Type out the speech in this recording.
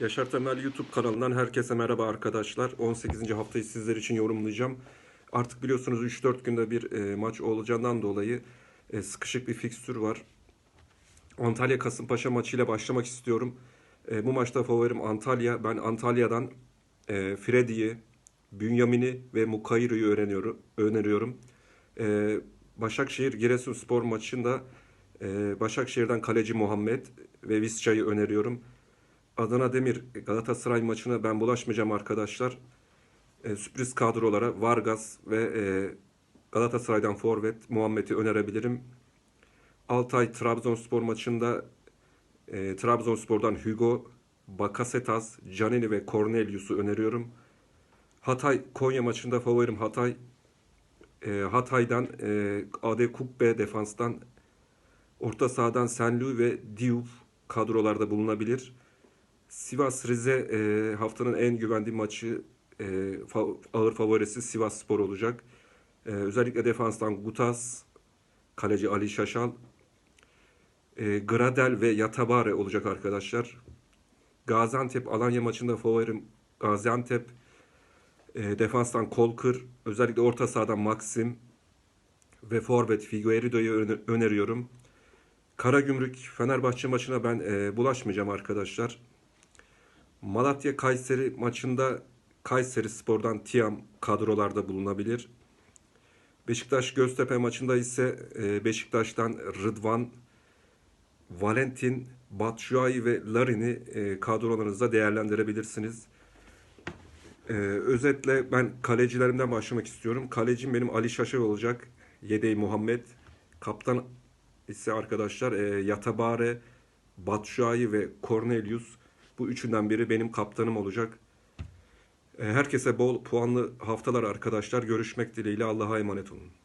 Yaşar Temel YouTube kanalından herkese merhaba arkadaşlar. 18. haftayı sizler için yorumlayacağım. Artık biliyorsunuz 3-4 günde bir e, maç olacağından dolayı e, sıkışık bir fikstür var. Antalya Kasımpaşa maçıyla başlamak istiyorum. E, bu maçta favorim Antalya. Ben Antalya'dan e, Freddy'yi, Bünyamin'i ve Mukayru'yu öğreniyorum, öneriyorum. E, Başakşehir Giresunspor maçında e, Başakşehir'den kaleci Muhammed ve Visca'yı öneriyorum. Adana Demir Galatasaray maçına ben bulaşmayacağım arkadaşlar. E, sürpriz kadrolara Vargas ve e, Galatasaray'dan forvet Muhammed'i önerebilirim. Altay Trabzonspor maçında e, Trabzonspor'dan Hugo, Bakasetas, Canini ve Cornelius'u öneriyorum. Hatay Konya maçında favorim Hatay. E, Hatay'dan e, Ade Kubbe defanstan orta sahadan Senlu ve Diouf kadrolarda bulunabilir. Sivas Rize e, haftanın en güvendiği maçı e, fa- ağır favorisi Sivas Spor olacak. E, özellikle defanstan Gutas, kaleci Ali Şaşal, e, Gradel ve Yatabare olacak arkadaşlar. Gaziantep Alanya maçında favorim Gaziantep. E, defanstan Kolkır, özellikle orta sahadan Maxim ve forvet Figueiredo'yu öne- öneriyorum. Karagümrük Fenerbahçe maçına ben e, bulaşmayacağım arkadaşlar. Malatya Kayseri maçında Kayseri Spor'dan Tiam kadrolarda bulunabilir. Beşiktaş Göztepe maçında ise e, Beşiktaş'tan Rıdvan, Valentin, Batshuayi ve Larin'i e, kadrolarınızda değerlendirebilirsiniz. E, özetle ben kalecilerimden başlamak istiyorum. Kalecim benim Ali Şaşar olacak. Yedeği Muhammed. Kaptan ise arkadaşlar Yatabare, Batshuayi ve Cornelius. Bu üçünden biri benim kaptanım olacak. E, herkese bol puanlı haftalar arkadaşlar. Görüşmek dileğiyle Allah'a emanet olun.